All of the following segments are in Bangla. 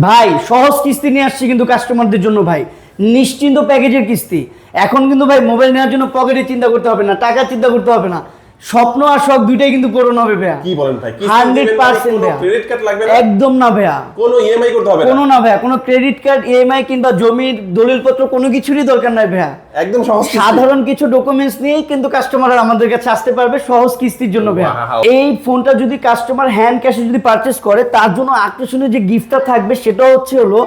ভাই, সহজ কিস্তি নিয়ে আসছি কিন্তু কাস্টমারদের জন্য ভাই। নিশ্চিন্ত প্যাকেজের কিস্তি। এখন কিন্তু ভাই মোবাইল নেওয়ার জন্য পকেটে চিন্তা করতে হবে না, টাকা চিন্তা করতে হবে না। স্বপ্ন আর শখ দুইটাই কিন্তু পূরণ হবে ভাইয়া। কি বলেন ভাই? হান্ড্রেড পার্সেন্ট ভাইয়া। ক্রেডিট কার্ড লাগবে না? একদম না ভাইয়া। কোনো ইএমআই করতে হবে না। কোনো না ভাইয়া কোনো ক্রেডিট কার্ড ইএমআই কিংবা জমির দলিলপত্র কোনো কিছুরই দরকার নাই ভাইয়া। একদম সহজ সাধারণ কিছু ডকুমেন্টস নিয়েই কিন্তু কাস্টমার আমাদের কাছে আসতে পারবে সহজ কিস্তির জন্য ভাইয়া। এই ফোনটা যদি কাস্টমার হ্যান্ড ক্যাশে যদি পারচেস করে তার জন্য আকর্ষণীয় যে গিফটটা থাকবে সেটা হচ্ছে হলো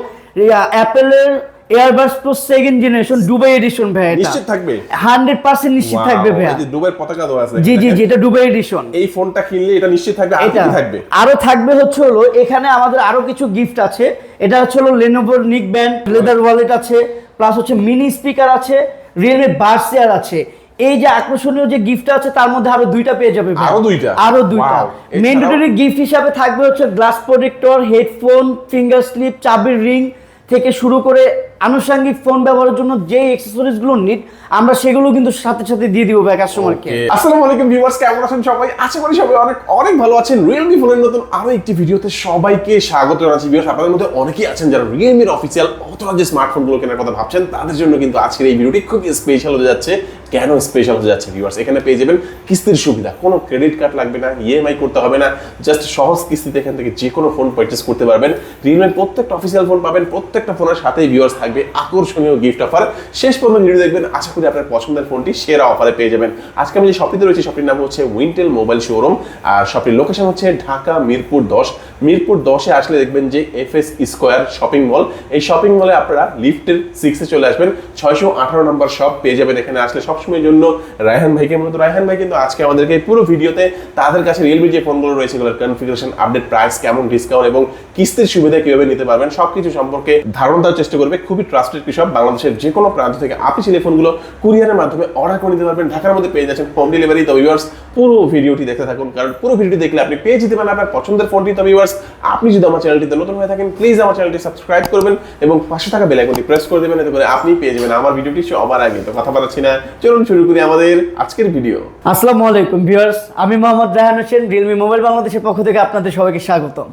অ্যাপেলের AirPods pro second generation Dubai edition ভাইয়া নিশ্চিত থাকবে। হান্ড্রেড পার্সেন্ট নিশ্চিত থাকবে ভাইয়া। এই যে দুবাইয়ের পতাকা দেওয়া আছে। জি জি জি এটা দুবাই এডিশন এই ফোনটা কিনলে এটা নিশ্চিত থাকবে আর এটা। কি থাকবে? আরও থাকবে হচ্ছে হলো এখানে আমাদের আরও কিছু গিফট আছে। এটা হচ্ছে হলো লেনোভোর নিক ব্যান্ড লেদার ওয়ালেট আছে প্লাস হচ্ছে মিনি স্পিকার আছে রিয়েলমি বার্সিয়ার আছে। এই যে আকর্ষণীয় যে গিফট আছে তার মধ্যে আরও দুইটা পেয়ে যাবে আরও দুইটা? আরও দুইটা। ম্যান্ডেটরি গিফট হিসাবে থাকবে হচ্ছে glass protector headphone finger sleeve চাবির রিং থেকে শুরু করে আনুষঙ্গিক ফোন ব্যবহারের জন্য যে অ্যাক্সেসরিজগুলো নিট আমরা সেগুলো কিন্তু সাথে সাথে দিয়ে দিব ভাই কাস্টমারকে. আসসালামু আলাইকুম ভিউয়ার্স কেমন আছেন সবাই? আশা করি সবাই অনেক অনেক ভালো আছেন। রিয়েলমি ফোনের নতুন আরও একটি ভিডিওতে সবাইকে স্বাগত জানাচ্ছি। ভিউয়ার্স আপনাদের মধ্যে অনেকেই আছেন যারা রিয়েলমির অফিসিয়াল অথবা যে স্মার্টফোনগুলো কেনার কথা ভাবছেন, তাদের জন্য কিন্তু আজকের এই ভিডিওটি খুব স্পেশাল হয়ে যাচ্ছে। কেন স্পেশাল হয়ে যাচ্ছে ভিউয়ার্স এখানে পেয়ে যাবেন কিস্তির সুবিধা। কোনো ক্রেডিট কার্ড লাগবে না ইএমআই করতে হবে না। জাস্ট সহজ কিস্তিতে এখান থেকে যে কোনো ফোন পারচেস করতে পারবেন। রিয়েলমির প্রত্যেকটা অফিসিয়াল ফোন পাবেন, প্রত্যেকটা ফোনের সাথেই ভিউয়ার্স থাকবে আকর্ষণীয় গিফট অফার শেষ পর্যন্ত ভিডিও দেখবেন, আশা করি আপনার পছন্দের ফোনটি সেরা অফারে পেয়ে যাবেন। আজকে আমি যে শপটিতে রয়েছি শপটির নাম হচ্ছে উইন্টেল মোবাইল শোরুম আর শপটির লোকেশন হচ্ছে ঢাকা মিরপুর দশ। মিরপুর দশে আসলে দেখবেন যে F S square shopping mall এই শপিং মলে আপনারা লিফটের সিক্সে চলে আসবেন। ছয়শো আঠারো নম্বর শপ পেয়ে যাবেন এখানে আসলে সবসময়ের জন্য। রায়হান ভাইকে, মূলত রায়হান ভাই কিন্তু আজকে আমাদেরকে পুরো ভিডিওতে তাদের কাছে রিয়েলমি যে ফোনগুলো রয়েছে, এগুলোর কনফিগারেশন আপডেট প্রাইস কেমন ডিসকাউন্ট এবং কিস্তির সুবিধা কীভাবে নিতে পারবেন, সবকিছু সম্পর্কে ধারণা দেওয়ার চেষ্টা করবে। খুবই ট্রাস্টেড কৃষক, বাংলাদেশের যে কোনো প্রান্ত থেকে আপনি সেই ফোনগুলো কুরিয়ারের মাধ্যমে অর্ডার করে নিতে পারবেন, ঢাকার মধ্যে পেয়ে যাচ্ছেন হোম ডেলিভারি তো ভিউয়ার্স পুরো ভিডিওটি দেখতে থাকুন, কারণ পুরো ভিডিওটি দেখলে আপনি পেয়ে যেতে পারেন আপনার পছন্দের ফোনটি তো ভিউয়ার্স আপনি যদি আমার চ্যানেলটিতে নতুন হয়ে থাকেন প্লিজ আমার চ্যানেলটি সাবস্ক্রাইব করবেন এবং পাশে থাকা বেল আইকনটি প্রেস করে দেবেন, এতে করে আপনি পেয়ে যাবেন আমার ভিডিওটি সবার আগে। তো কথা বলাচ্ছি না, চলুন শুরু করি আমাদের আজকের ভিডিও আসসালামু আলাইকুম ভিউয়ার্স আমি মোহাম্মদ রায়হান হোসেন রিয়েলমি মোবাইল বাংলাদেশের পক্ষ থেকে আপনাদের সবাইকে স্বাগতম।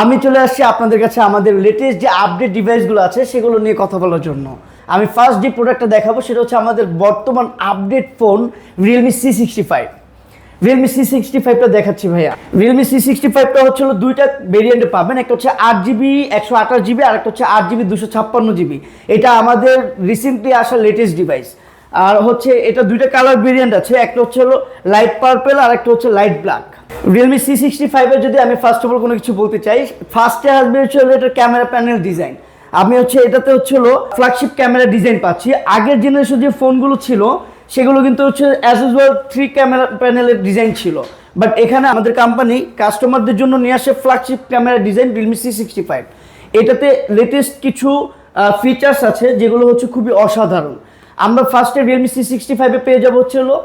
আমি চলে আসছি আপনাদের কাছে আমাদের লেটেস্ট যে আপডেট ডিভাইসগুলো আছে, সেগুলো নিয়ে কথা বলার জন্য। আমি ফার্স্ট যে প্রোডাক্টটা দেখাবো, সেটা হচ্ছে আমাদের বর্তমান update phone Realme C sixty five Realme C sixty ফাইভটা দেখাচ্ছি ভাইয়া। রিয়েলমি সি সিক্সটি ফাইভটা হচ্ছে হলো দুইটা ভেরিয়েন্টে পাবেন, একটা হচ্ছে আট জিবি একশো আঠাশ জিবি আর একটা হচ্ছে আট জিবি দুশো ছাপ্পান্ন জিবি এটা আমাদের রিসেন্টলি আসা লেটেস্ট ডিভাইস আর হচ্ছে এটা দুইটা কালার ভেরিয়েন্ট আছে, একটা হচ্ছে হলো লাইট পার্পেল আর একটা হচ্ছে light black Realme C sixty ফাইভের যদি আমি ফার্স্ট অফ অল কোনো কিছু বলতে চাই ফার্স্টে আসবে হচ্ছে এটার ক্যামেরা প্যানেল ডিজাইন আমি হচ্ছে এটাতে হচ্ছে হলো ফ্ল্যাগশিপ ক্যামেরা ডিজাইন পাচ্ছি। আগের জেনারেশন যে ফোনগুলো ছিল, সেগুলো কিন্তু হচ্ছে অ্যাজ ইউজুয়াল থ্রি ক্যামেরা প্যানেলের ডিজাইন ছিল। বাট এখানে আমাদের কোম্পানি কাস্টমারদের জন্য নিয়ে আসে flagship camera design Realme C sixty five এটাতে লেটেস্ট কিছু ফিচার্স আছে, যেগুলো হচ্ছে খুবই অসাধারণ। আমরা ফার্স্টে রিয়েলমি সি সিক্সটি ফাইভে পেয়ে যাব হচ্ছে হলো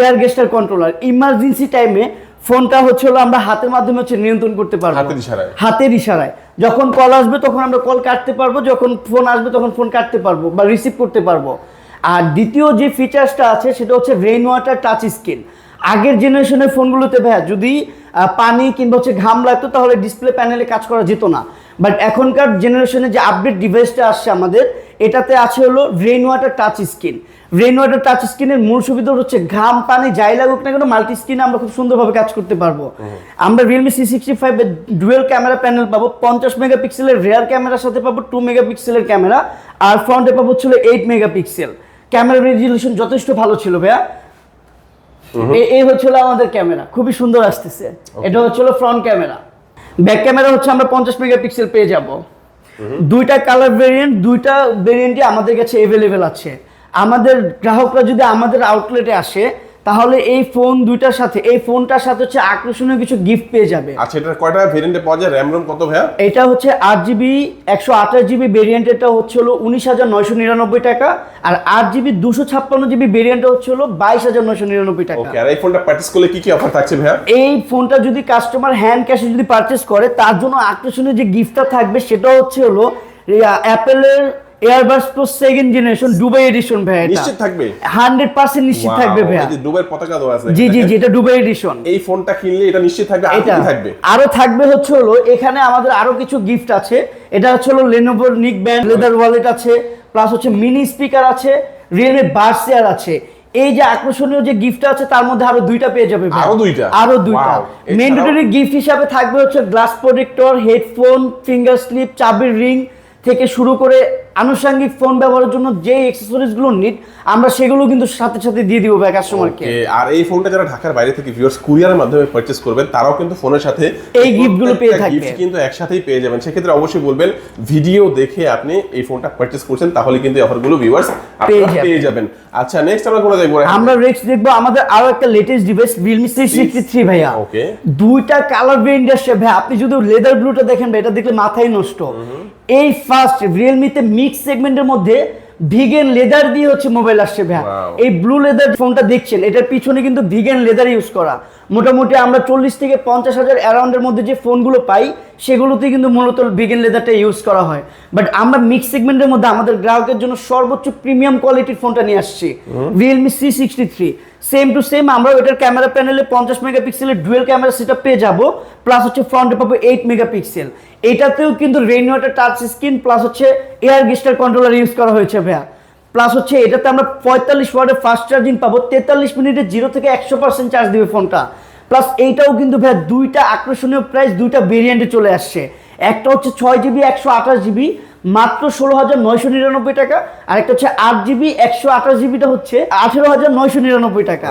এয়ার গেস্টার কন্ট্রোলার ইমার্জেন্সি টাইমে ফোনটা হচ্ছে হলো আমরা হাতের মাধ্যমে হচ্ছে নিয়ন্ত্রণ করতে পারব। হাতের ইশারায়। হাতের ইশারায়। যখন কল আসবে তখন আমরা কল কাটতে পারব যখন ফোন আসবে তখন ফোন কাটতে পারব বা রিসিভ করতে পারব। আর দ্বিতীয় যে ফিচার্সটা আছে সেটা হচ্ছে রেইন ওয়াটার টাচ স্ক্রিন আগের জেনারেশনের ফোনগুলোতে ভাইয়া যদি পানি কিংবা হচ্ছে ঘাম লাগতো তাহলে ডিসপ্লে প্যানেলে কাজ করা যেত না। বাট এখনকার জেনারেশনে যে আপডেট ডিভাইসটা আসছে আমাদের এটাতে আছে হলো rain water touch screen rain water touch স্ক্রিনের মূল সুবিধা হচ্ছে ঘাম পানি যাই লাগুক না কেন মাল্টি স্ক্রিনে আমরা খুব সুন্দরভাবে কাজ করতে পারব। আমরা রিয়েলমি সি সিক্সটি ফাইভের ডুয়েল ক্যামেরা প্যানেল পাবো পঞ্চাশ মেগাপিক্সেলের রেয়ার ক্যামেরার সাথে পাবো টু মেগাপিক্সেলের ক্যামেরা আর ফ্রন্টে পাবো ছিল এইট মেগাপিক্সেল ক্যামেরা রেজলিউশন যথেষ্ট ভালো ছিল ভাইয়া। এই হচ্ছিল আমাদের ক্যামেরা খুবই সুন্দর আসতেছে। এটা হচ্ছিল ফ্রন্ট ক্যামেরা ব্যাক ক্যামেরা হচ্ছে আমরা পঞ্চাশ মেগাপিক্সেল পেয়ে যাব। দুইটা কালার ভেরিয়েন্ট দুইটা ভেরিয়েন্টই আমাদের কাছে অ্যাভেলেবেল আছে। আমাদের গ্রাহকরা যদি আমাদের আউটলেটে আসে তাহলে এই ফোন দুইটার সাথে এই ফোনটার সাথে হচ্ছে আকর্ষণীয় কিছু গিফট পেয়ে যাবে। আচ্ছা এটা কয়টা ভেরিয়েন্টে পাওয়া যায়? র্যাম রোম কত ভাইয়া? এটা হচ্ছে আট জিবি একশো আঠাশ জিবি ভেরিয়েন্ট এটা হচ্ছে হলো উনিশ হাজার নয়শো নিরানব্বই টাকা আর আট জিবি দুশো ছাপ্পান্ন জিবি ভেরিয়েন্টটা হচ্ছে হলো বাইশ হাজার নয়শো নিরানব্বই টাকা। ওকে আর এই ফোনটা পারচেজ করলে কি কি অফার থাকছে ভাইয়া? এই ফোনটা যদি কাস্টমার হ্যান্ড ক্যাশে যদি পারচেস করে তার জন্য আকর্ষণীয় যে গিফটটা থাকবে সেটা হচ্ছে হলো অ্যাপেলের AirPods pro second generation Dubai edition ভাইয়া এটা। নিশ্চিত থাকবে। হান্ড্রেড পার্সেন্ট নিশ্চিত থাকবে ভাইয়া এই যে দুবাইয়ের পতাকা দেওয়া আছে জি জি। জি এটা দুবাই এডিশন এই ফোনটা কিনলে এটা নিশ্চিত থাকবে আর কি থাকবে? আরও থাকবে হচ্ছে হলো এখানে আমাদের আরও কিছু গিফট আছে। এটা হচ্ছে হলো লেনোভোর নিক ব্যান্ড লেদার ওয়ালেট আছে প্লাস হচ্ছে মিনি স্পিকার আছে রিয়েলমি বার্সিয়ার আছে। এই যে আকর্ষণীয় যে গিফট আছে তার মধ্যে আরও দুইটা পেয়ে যাবে আরও দুইটা? আরও দুইটা। ম্যান্ডেটরি গিফট হিসাবে থাকবে হচ্ছে glass protector headphone finger sleeve চাবির রিং থেকে শুরু করে আনুষঙ্গিক ফোন ব্যবহারের জন্য যে অ্যাক্সেসরিজগুলো নিড আমরা সেগুলো কিন্তু সাথে সাথে দিয়ে দিব ভাই কাস্টমারকে আর এই ফোনটা যারা ঢাকার বাইরে থেকে ভিউয়ার্স কুরিয়ারের মাধ্যমে পারচেজ করবেন তারাও কিন্তু ফোনের সাথে এই giftগুলো পেয়ে প্রত্যেকটা থাকবে। gift কিন্তু একসাথেই পেয়ে যাবেন। সেক্ষেত্রে অবশ্যই বলবেন ভিডিও দেখে আপনি এই ফোনটা পারচেজ করছেন তাহলে কিন্তু অফারগুলো ভিউয়ার্স আপনারা পেয়ে যাবেন। আচ্ছা নেক্সট আমরা কোথায় দেখব আমরা নেক্সট দেখব আমাদের আরও একটা লেটেস্ট ডিভাইস সিক্সটি থ্রি ভাইয়া। ওকে দুইটা কালার ভেরিয়েন্ট আসছে ভাই। আপনি যদি লেদার ব্লুটা দেখেন ভাই এটা দেখলে মাথায় নষ্ট। এই ফার্স্ট রিয়েলমিতে মিক্স সেগমেন্টের মধ্যে ভিগেন লেদার দিয়ে হচ্ছে মোবাইল আসছে Wow. এই ব্লু লেদার ফোনটা দেখছেন এটার পিছনে কিন্তু ভিগেন লেদার ইউজ করা। মোটামুটি আমরা চল্লিশ থেকে পঞ্চাশ হাজার অ্যারাউন্ডের মধ্যে যে ফোনগুলো পাই সেগুলোতে কিন্তু মূলত ভিগেন লেদারটা ইউজ করা হয়। বাট আমরা মিক্স সেগমেন্টের মধ্যে আমাদের গ্রাহকের জন্য সর্বোচ্চ প্রিমিয়াম কোয়ালিটির ফোনটা নিয়ে আসছি। Realme C sixty three same to same আমরা এটার ক্যামেরা প্যানেলে পঞ্চাশ মেগাপিক্সেলের ডুয়েল ক্যামেরা সেটা পেয়ে যাব প্লাস হচ্ছে ফ্রন্টে পাবো এইট মেগাপিক্সেল এটাতেও কিন্তু rain water touch screen plus হচ্ছে এয়ার গেস্টার কন্ট্রোলার ইউজ করা হয়েছে ভাইয়া। প্লাস হচ্ছে এটাতে আমরা পঁয়তাল্লিশ ওয়ার্ডের ফাস্ট চার্জিং পাবো। তেতাল্লিশ মিনিটে জিরো থেকে একশো পার্সেন্ট চার্জ দেবে ফোনটা প্লাস এইটাও কিন্তু ভাইয়া দুইটা আকর্ষণীয় প্রাইস দুইটা ভেরিয়েন্টে চলে আসছে। একটা হচ্ছে ছয় জিবি একশো আঠাশ জিবি মাত্র ষোলো হাজার নয়শো নিরানব্বই টাকা আর একটা হচ্ছে আট জিবি একশো আঠাশ জিবিটা হচ্ছে আঠেরো হাজার নয়শো নিরানব্বই টাকা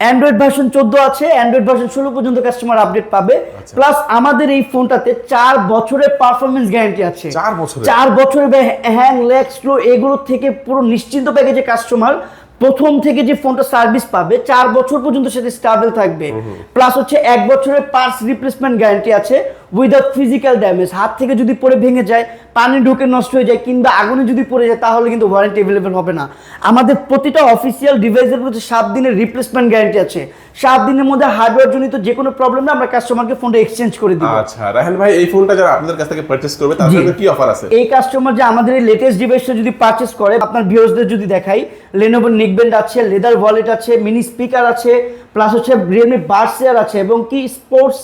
অ্যান্ড্রয়েড ভার্সন চোদ্দ আছে অ্যান্ড্রয়েড ভার্সন ষোলো পর্যন্ত কাস্টমার আপডেট পাবে আচ্ছা। প্লাস আমাদের এই ফোনটাতে চার বছরের পারফরমেন্স গ্যারান্টি আছে চার বছরের? চার বছরের হ্যাং লেগ স্লো এগুলোর থেকে পুরো নিশ্চিন্ত প্যাকেজে কাস্টমার প্রথম থেকে যে ফোনটা সার্ভিস পাবে চার বছর পর্যন্ত সেটা স্টাবেল থাকবে। প্লাস হচ্ছে এক বছরের পার্টস রিপ্লেসমেন্ট গ্যারান্টি আছে উইদাউট ফিজিক্যাল ড্যামেজ হাত থেকে যদি পড়ে ভেঙে যায় পানি ঢুকে নষ্ট হয়ে যায় কিংবা আগুনে যদি পড়ে যায় তাহলে কিন্তু ওয়ারেন্টি অ্যাভেলেবেল হবে না। আমাদের প্রতিটা অফিসিয়াল ডিভাইসের প্রতি সাত দিনের রিপ্লেসমেন্ট গ্যারান্টি আছে। সাত দিনের মধ্যে হার্ডওয়্যার জনিত যে কোনো প্রবলেমে আমরা কাস্টমারকে ফোনটা এক্সচেঞ্জ করে দিব। আচ্ছা রাহেন ভাই এই ফোনটা যারা আপনাদের কাছ থেকে পারচেজ করবে তাদের জন্য কি অফার আছে? এই কাস্টমার যে আমাদের এই লেটেস্ট ডিভাইসটা যদি পারচেস করে আপনার ভিউয়ার্সদের যদি দেখাই লেনোভো নিকব্যান্ড আছে লেদার ওয়ালেট আছে মিনি স্পিকার আছে প্লাস হচ্ছে রিয়েলমি বার্সিয়ার আছে এবং কি স্পোর্টস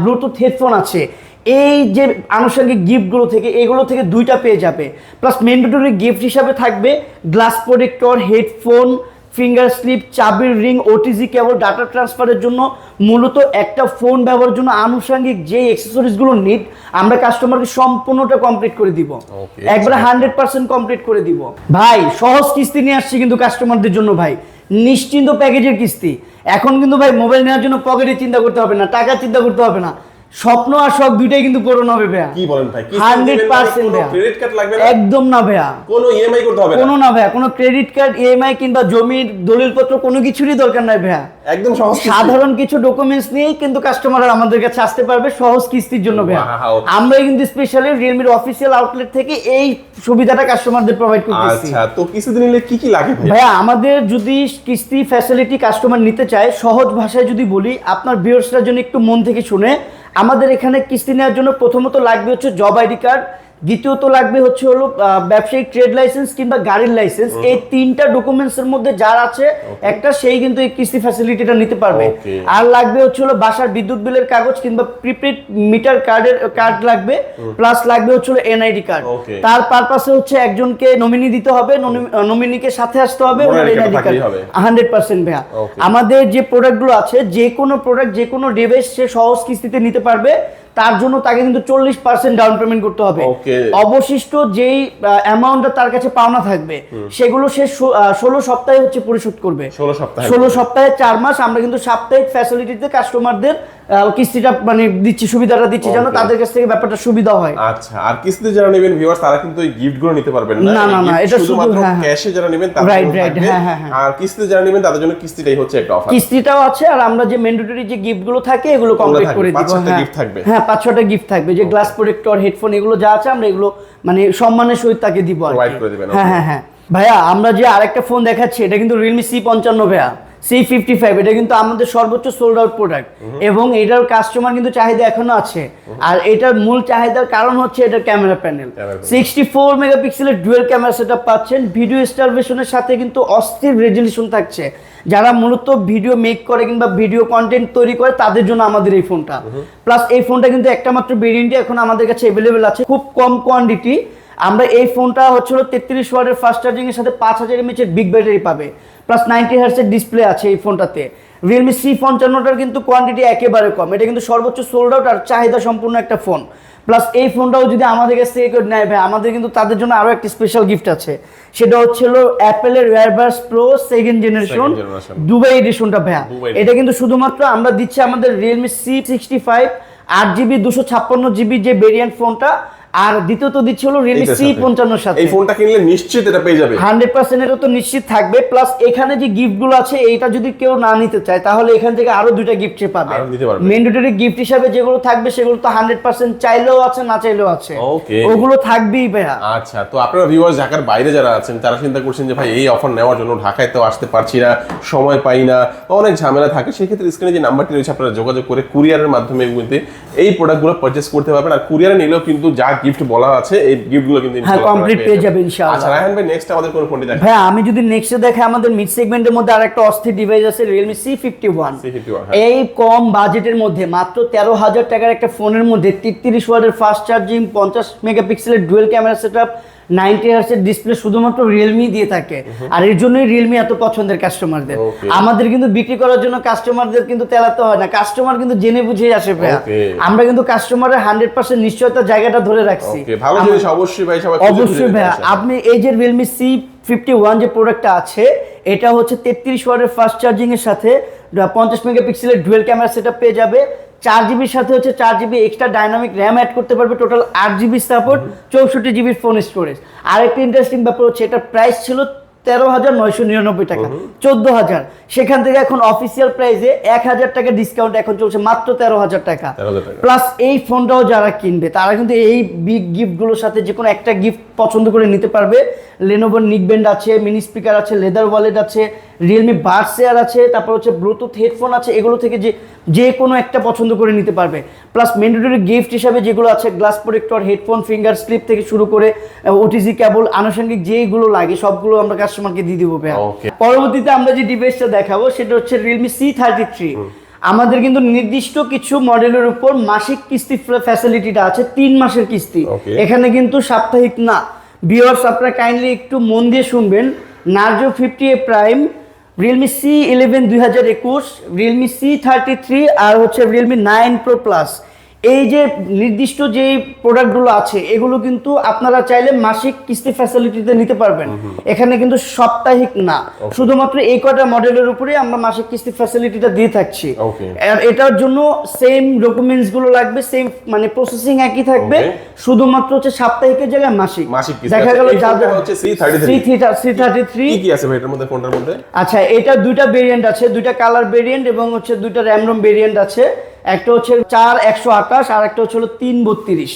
ব্লুটুথ হেডফোন আছে। এই যে আনুষঙ্গিক গিফটগুলো থেকে এগুলো থেকে দুইটা পেয়ে যাবে। প্লাস ম্যান্ডেটরি গিফট হিসাবে থাকবে glass protector headphone finger sleeve চাবির রিং ওটিজি কেবল ডাটা ট্রান্সফারের জন্য। মূলত একটা ফোন ব্যবহারের জন্য আনুষঙ্গিক যে অ্যাক্সেসরিজগুলো নিড আমরা কাস্টমারকে সম্পূর্ণটা কমপ্লিট করে দিব. একবারে হান্ড্রেড পার্সেন্ট কমপ্লিট করে দিব। ভাই সহজ কিস্তি নিয়ে আসছি কিন্তু কাস্টমারদের জন্য ভাই। নিশ্চিন্ত প্যাকেজের কিস্তি। এখন কিন্তু ভাই মোবাইল নেওয়ার জন্য পকেটে চিন্তা করতে হবে না টাকা চিন্তা করতে হবে না। স্বপ্ন আর শখ দুইটাই কিন্তু পূরণ হবে ভাইয়া। কি বলেন ভাই? হান্ড্রেড পার্সেন্ট ভাইয়া। ক্রেডিট কার্ড লাগবে না? একদম না ভাইয়া। কোনো ইএমআই করতে হবে না? কোনো না ভাইয়া কোনো ক্রেডিট কার্ড ইএমআই কিংবা জমির দলিলপত্র কোনো কিছুরই দরকার নাই ভাইয়া। একদম সহজ সাধারণ কিছু ডকুমেন্টস নিয়েই কিন্তু কাস্টমাররা আমাদের কাছে আসতে পারবে সহজ কিস্তির জন্য ভাইয়া. আমরাই কিন্তু স্পেশালি রিয়েলমির অফিসিয়াল আউটলেট থেকে এই সুবিধাটা কাস্টমারদের প্রোভাইড করতেছি। আচ্ছা তো কিছুদিন নিলে কি কি লাগে ভাইয়া? আমাদের যদি কিস্তি ফ্যাসিলিটি কাস্টমার নিতে চায় সহজ ভাষায় যদি বলি আপনার ভিউয়ার্সরা জন্য একটু মন থেকে শুনে আমাদের এখানে কিস্তি নেওয়ার জন্য প্রথমত লাগবে হচ্ছে জব আইডি কার্ড দ্বিতীয়ত লাগবে হচ্ছে হলো ব্যবসায়িক ট্রেড লাইসেন্স কিংবা গাড়ির লাইসেন্স এই তিনটা ডকুমেন্টস এর মধ্যে যার আছে একটা সেই কিন্তু এই কিস্তি ফ্যাসিলিটিটা নিতে পারবে। আর লাগবে হচ্ছে হলো বাসার বিদ্যুৎ বিলের কাগজ কিংবা প্রিপেড মিটার কার্ডের কার্ড লাগবে প্লাস লাগবে হচ্ছে হলো এনআইডি কার্ড তার পারপাসে হচ্ছে একজনকে নমিনি দিতে হবে নমিনিকে সাথে আসতে হবে ওনার এনআইডি কার্ড। হান্ড্রেড পার্সেন্ট ভাইয়া। আমাদের যে প্রোডাক্টগুলো আছে যে কোনো প্রোডাক্ট যে কোনো ডিভাইস সে সহজ কিস্তিতে নিতে পারবে। তার জন্য তাকে কিন্তু চল্লিশ পার্সেন্ট ডাউন পেমেন্ট করতে হবে অবশিষ্ট যেই অ্যামাউন্টটা তার কাছে পাওনা থাকবে সেগুলো সে ষোলো সপ্তাহে হচ্ছে পরিশোধ করবে 16 সপ্তাহে ষোলো সপ্তাহে চার মাস আমরা কিন্তু সাপ্তাহিক ফ্যাসিলিটিতে কাস্টমারদের কিস্তিটা মানে দিচ্ছি সুবিধাটা দিচ্ছি যেন তাদের কাছ থেকে ব্যাপারটা সুবিধা হয় আচ্ছা আর কিস্তিতে যারা নেবেন ভিউয়ার্স তারা কিন্তু এই গিফটগুলো নিতে পারবেন না না, না, না, এটা শুধু- শুধুমাত্র হ্যাঁ, হ্যাঁ। ক্যাশে যারা নেবেন তাদের right, থাকবে। হ্যাঁ, হ্যাঁ, হ্যাঁ। আর কিস্তিতে যারা নেবেন তাদের জন্য কিস্তিটাই হচ্ছে একটা অফার কিস্তিটাও আছে আর আমরা যে ম্যান্ডেটরি যে গিফটগুলো থাকে এগুলো কমপ্লিট করে দিব হ্যাঁ। থাকবে। হ্যাঁ পাঁচ ছটা গিফট থাকবে যে গ্লাস প্রোটেক্টর হেডফোন এগুলো যা আছে আমরা এগুলো মানে সম্মানের সহিত তাকে দিব হ্যাঁ হ্যাঁ হ্যাঁ। ভাইয়া আমরা যে আরেকটা ফোন দেখাচ্ছি এটা কিন্তু রিয়েলমি সি পঞ্চান্ন ভাইয়া। সি ফিফটি ফাইভ এটা কিন্তু আমাদের সর্বোচ্চ সোল্ড আউট প্রোডাক্ট এবং এটার কাস্টমার কিন্তু চাহিদা এখনও আছে। আর এটার মূল চাহিদার কারণ হচ্ছে এটার ক্যামেরা প্যানেল সিক্সটি ফোর মেগাপিক্সেলের ডুয়েল ক্যামেরা সেটআপ পাচ্ছেন। ভিডিও স্টারভেশনের সাথে কিন্তু অস্থির রেজলিউশন থাকছে। যারা মূলত ভিডিও মেক করে কিংবা ভিডিও কন্টেন্ট তৈরি করে তাদের জন্য আমাদের এই ফোনটা প্লাস এই ফোনটা কিন্তু একটা মাত্র ভেরিয়েন্টই এখন আমাদের কাছে অ্যাভেলেবেল আছে। খুব কম কোয়ান্টিটি আমরা এই ফোনটা হচ্ছিল তেত্রিশ ওয়ার্ডের ফাস্ট চার্জিং এর সাথে পাঁচ হাজার এমএচ এর বিগ ব্যাটারি পাবে প্লাস নাইনটি হার্সের ডিসপ্লে আছে এই ফোনটাতে। রিয়েলমি সি পঞ্চান্নটার কিন্তু কোয়ান্টিটি একেবারে কম। এটা কিন্তু সর্বোচ্চ সোল্ড আউট আর চাহিদা সম্পূর্ণ একটা ফোন প্লাস এই ফোনটাও যদি আমাদের কাছ থেকে কেউ নেয় ভাই আমাদের কিন্তু তাদের জন্য আরও একটা স্পেশাল গিফট আছে। সেটা হচ্ছিল অ্যাপেলের AirPods pro second generation Dubai এডিশনটা ভাইয়া। এটা কিন্তু শুধুমাত্র আমরা দিচ্ছি আমাদের রিয়েলমি সি সিক্সটি ফাইভ আট জিবি দুশো ছাপ্পান্ন জিবি যে ভেরিয়েন্ট ফোনটা আর দ্বিতীয়ত দিচ্ছি হলো রিয়েলমি সি সাথে। পঞ্চান্নর সাথে। এই ফোনটা কিনলে নিশ্চিত এটা পেয়ে যাবে। হান্ড্রেড পার্সেন্ট এটা তো নিশ্চিত থাকবে। প্লাস এখানে যে গিফটগুলো আছে এইটা যদি কেউ না নিতে চায় তাহলে এখান থেকে আরও দুইটা গিফট সে পাবে। ম্যান্ডেটরি গিফট হিসাবে যেগুলো থাকবে সেগুলো তো হান্ড্রেড পার্সেন্ট চাইলেও আছে না চাইলেও আছে. ওগুলো থাকবেই ভাইয়া। আচ্ছা তো আপনারা ভিউয়ার্স ঢাকার বাইরে যারা আছেন তারা চিন্তা করছেন যে ভাই এই অফার নেওয়ার জন্য ঢাকায় তো আসতে পারছি না সময় পাই না অনেক ঝামেলা থাকে। সেক্ষেত্রে স্ক্রিনে যে নাম্বারটি রয়েছে আপনারা যোগাযোগ করে কুরিয়ারের মাধ্যমে এই প্রোডাক্টগুলো পারচেস করতে পারবেন। আর কুরিয়ারে নিলেও কিন্তু যা গিফট বলা আছে এই গিফটগুলো কিন্তু হ্যাঁ, কমপ্লিট পেয়ে যাবে ইনশাআল্লাহ। আচ্ছা রায়হান ভাই নেক্সট আমাদের কোন ফোনটি দেখেন ভাই আমি যদি নেক্সটে দেখে আমাদের মিড সেগমেন্টের মধ্যে আরেকটা অস্থির ডিভাইস আছে ফিফটি ওয়ান C51, হ্যাঁ। এই কম বাজেটের মধ্যে মাত্র তেরো হাজার টাকার একটা ফোনের মধ্যে তেত্রিশ ওয়াটের ফাস্ট চার্জিং পঞ্চাশ মেগাপিক্সেলের dual camera set up ninety হার্সের display শুধুমাত্র রিয়েলমি দিয়ে থাকে। আর এর জন্যই রিয়েলমি এত পছন্দের কাস্টমারদের আমাদের কিন্তু বিক্রি করার জন্য কাস্টমারদের কিন্তু তেলাতে হয় না। কাস্টমার কিন্তু জেনে বুঝেই আসে ভাইয়া। আমরা কিন্তু কাস্টমারের হান্ড্রেড পার্সেন্ট নিশ্চয়তার জায়গাটা ধরে রাখছি। অবশ্যই ভাই অবশ্যই ভাইয়া। আপনি এই যে রিয়েলমি সি ফিফটি ওয়ান যে প্রোডাক্টটা আছে এটা হচ্ছে তেত্রিশ ওয়াটের ফাস্ট চার্জিং এর সাথে পঞ্চাশ মেগাপিক্সেলের ডুয়েল ক্যামেরা সেটা পেয়ে যাবে। চার জিবির সাথে হচ্ছে চার GB extra dynamic RAM add করতে পারবে টোটাল আট জিবি সাপোর্ট চৌষট্টি জিবির ফোন স্টোরেজ আরেকটা ইন্টারেস্টিং ব্যাপার হচ্ছে, এটার প্রাইস ছিল তেরো হাজার নয়শো নিরানব্বই টাকা। চোদ্দ হাজার। সেখান থেকে এখন অফিসিয়াল প্রাইসে এক হাজার টাকা ডিসকাউন্ট এখন চলছে মাত্র তেরো হাজার টাকা। প্লাস এই ফোনটাও যারা কিনবে তারা কিন্তু এই বিগ গিফটগুলোর সাথে যে কোনো একটা গিফট পছন্দ করে নিতে পারবে। লেনোভোর নিকব্যান্ড আছে মিনি স্পিকার আছে লেদার ওয়ালেট আছে রিয়েলমি বার্ড শেয়ার আছে তারপর হচ্ছে ব্লুটুথ হেডফোন আছে এগুলো থেকে যে যে কোনো একটা পছন্দ করে নিতে পারবে। প্লাস ম্যান্ডেটরি গিফট হিসাবে যেগুলো আছে glass protector headphone finger slip থেকে শুরু করে ওটিজি কেবল আনুষঙ্গিক যেগুলো লাগে সবগুলো আমরা কাস্টমারকে দিয়ে দিব ভাইয়া। পরবর্তীতে আমরা যে ডিভাইসটা দেখাবো সেটা হচ্ছে রিয়েলমি সি থার্টি থ্রি আমাদের কিন্তু নির্দিষ্ট কিছু মডেলের উপর মাসিক কিস্তি ফ্যাসিলিটিটা আছে তিন মাসের কিস্তি। এখানে কিন্তু সাপ্তাহিক না। বিয়ার্স আপনারা কাইন্ডলি একটু মন দিয়ে শুনবেন। Narzo fifty A prime Realme C eleven দুই হাজার একুশ রিয়েলমি সি থার্টি থ্রি আর হচ্ছে রিয়েলমি নাইন প্রো প্লাস এই যে নির্দিষ্ট যে প্রোডাক্টগুলো আছে এগুলো কিন্তু আপনারা চাইলে মাসিক কিস্তি ফ্যাসিলিটিতে নিতে পারবেন। এখানে কিন্তু সাপ্তাহিক না। শুধুমাত্র এই কটা মডেলের উপরে আমরা মাসিক কিস্তি ফ্যাসিলিটিটা দিয়ে থাকছি। আর এটার জন্য সেম ডকুমেন্টসগুলো লাগবে সেম মানে প্রসেসিং একই থাকবে। শুধুমাত্র হচ্ছে সাপ্তাহিকের জায়গায় মাসিক। মাসিক দেখা আচ্ছা, গেল এই ফোনটা হচ্ছে C33 সি থার্টি থ্রি কি কি আছে ভাই এটার মধ্যে ফোনটার মধ্যে? আচ্ছা এটা দুইটা ভেরিয়েন্ট আছে দুইটা কালার ভেরিয়েন্ট এবং হচ্ছে দুইটা র্যামরম ভেরিয়েন্ট আছে। একটা হচ্ছে চার একশো আঠাশ আর একটা হচ্ছে হলো তিন বত্রিশ।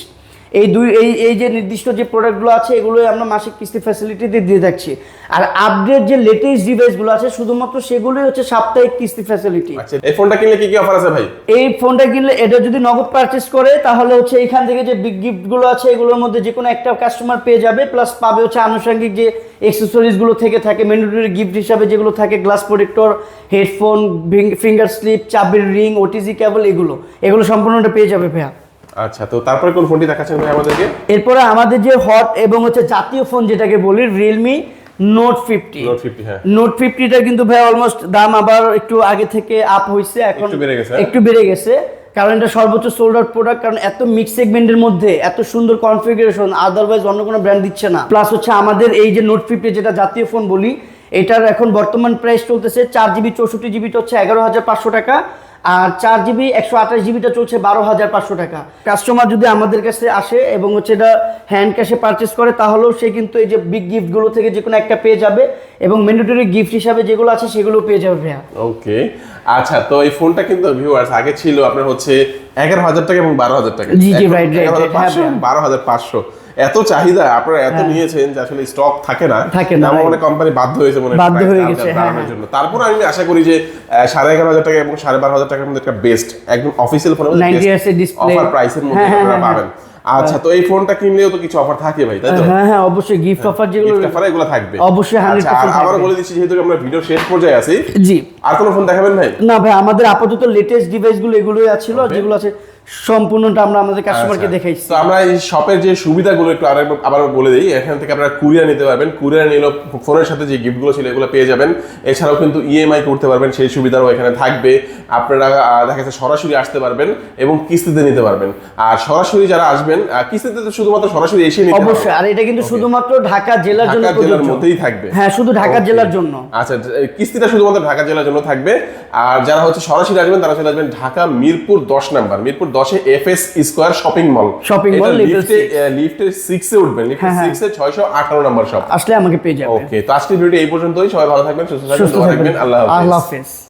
এই দুই এই এই যে নির্দিষ্ট যে প্রোডাক্টগুলো আছে এগুলোই আমরা মাসিক কিস্তি ফ্যাসিলিটিতে দিয়ে থাকছি। আর আপডেট যে লেটেস্ট ডিভাইসগুলো আছে শুধুমাত্র সেগুলোই হচ্ছে সাপ্তাহিক কিস্তি ফ্যাসিলিটি আচ্ছা এই ফোনটা কিনলে কি কি অফার আছে ভাই? এই ফোনটা কিনলে এটা যদি নগদ পারচেস করে তাহলে হচ্ছে এখান থেকে যে বিগ গিফটগুলো আছে এগুলোর মধ্যে যে কোনো একটা কাস্টমার পেয়ে যাবে প্লাস পাবে হচ্ছে আনুষঙ্গিক যে অ্যাক্সেসরিজগুলো থেকে থাকে ম্যান্ডেটরি গিফট হিসাবে যেগুলো থাকে glass protector headphone finger slip চাবির রিং ওটিজি কেবল এগুলো। এগুলো সম্পূর্ণটা পেয়ে যাবে ভাইয়া। আচ্ছা তো তারপরে কোন ফোনটি দেখাচ্ছেন ভাই আমাদেরকে? এরপরে আমাদের যে হট এবং হচ্ছে জাতীয় ফোন যেটাকে বলি Realme note fifty note fifty হ্যাঁ। নোট ফিফটিটা কিন্তু ভাই অলমোস্ট দাম আবার একটু আগে থেকে আপ হয়েছে এখন একটু বেড়ে গেছে। একটু বেড়ে গেছে। কারণ এটা সর্বোচ্চ সোল্ড আউট প্রোডাক্ট কারণ এত মিক্স সেগমেন্টের মধ্যে এত সুন্দর কনফিগারেশন আদারওয়াইজ অন্য কোনো ব্র্যান্ড দিচ্ছে না। প্লাস হচ্ছে আমাদের এই যে নোট ফিফটি যেটা জাতীয় ফোন বলি এটার এখন বর্তমান প্রাইস চলতেছে চার জিবি চৌষট্টি জিবিটা হচ্ছে এগারো হাজার পাঁচশো টাকা। আর চার জিবি একশো আঠাশ জিবিটা চলছে বারো হাজার পাঁচশো টাকা। কাস্টমার যদি আমাদের কাছে আসে এবং হচ্ছে এটা হ্যান্ড ক্যাশে পারচেস করে তাহলেও সে কিন্তু এই যে বিগ গিফটগুলো থেকে যে কোনো একটা পেয়ে যাবে এবং ম্যান্ডেটরি গিফট হিসাবে যেগুলো আছে সেগুলো পেয়ে যাবে ভাইয়া। ওকে আচ্ছা তো এই ফোনটা কিন্তু ভিউয়ার্স আগে ছিল আপনার হচ্ছে এগারো হাজার টাকা এবং বারো হাজার টাকা। জি, জি, রাইট right, right, 11,500 হ্যাঁ, বারো হাজার পাঁচশো। এত চাহিদা আপনারা এত হ্যাঁ। নিয়েছেন যে আসলে স্টক থাকে না থাকে না, আমার. মনে কোম্পানি বাধ্য হয়েছে মনে বাধ্য হয়ে গেছে, হ্যাঁ, হ্যাঁ। জন্য তারপর আমি আশা করি যে সাড়ে এগারো হাজার টাকা এবং সাড়ে বারো হাজার টাকার মধ্যে একটা বেস্ট একদম অফিসিয়াল ফোন 90 Hz এর display। অফার প্রাইসের মধ্যে হ্যাঁ, হ্যাঁ, আপনারা হ্যাঁ, পাবেন আচ্ছা তো এই ফোনটা কিনলেও তো কিছু অফার থাকে ভাই তাই তো হ্যাঁ হ্যাঁ অবশ্যই গিফট অফার যেগুলো গিফট অফার এগুলো থাকবে অবশ্যই 100% আচ্ছা, থাকবে। বলে দিচ্ছি যেহেতু আমরা ভিডিও শেষ পর্যায়ে আছি জি আর কোনো ফোন দেখাবেন ভাই না ভাই আমাদের আপাতত লেটেস্ট ডিভাইসগুলো এগুলোই ছিল আর যেগুলো আছে সম্পূর্ণটা আমরা আমাদের কাস্টমারকে আচ্ছা। দেখাইছি। তো আমরা এই শপের যে সুবিধাগুলো একটু আরেকবার আবার বলে দিই। এখান থেকে আপনারা কুরিয়ার নিতে পারবেন। কুরিয়ার নিলে ফোনের সাথে যে গিফটগুলো ছিল এগুলো পেয়ে যাবেন। এছাড়াও কিন্তু ইএমআই করতে পারবেন। সেই সুবিধাও এখানে থাকবে। আপনারা দেখা যাচ্ছে সরাসরি আসতে পারবেন এবং কিস্তিতে নিতে পারবেন। আর সরাসরি যারা আসবেন কিস্তিতে তো শুধুমাত্র সরাসরি এসে নিতে। অবশ্যই আর এটা কিন্তু শুধুমাত্র ঢাকা জেলার জন্য ঢাকা জেলার মধ্যেই থাকবে। হ্যাঁ শুধু ঢাকা জেলার জন্য। আচ্ছা কিস্তিটা শুধুমাত্র ঢাকা জেলার জন্য থাকবে। আর যারা হচ্ছে সরাসরি আসবেন তারা চলে আসবেন ঢাকা মিরপুর দশ নাম্বার। মিরপুর দশে F S square shopping mall. Shopping mall লিফটে। লিফটে সিক্সে উঠবেন। লিফটে হ্যাঁ, হ্যাঁ। সিক্সে ছয়শো আঠারো নাম্বার শপ আসলে আমাকে পেয়ে যাবে ওকে তো আজকের ভিডিও এই পর্যন্তই। সবাই ভালো থাকবেন সুস্থ থাকবেন আল্লাহ হাফেজ। আল্লাহ হাফেজ।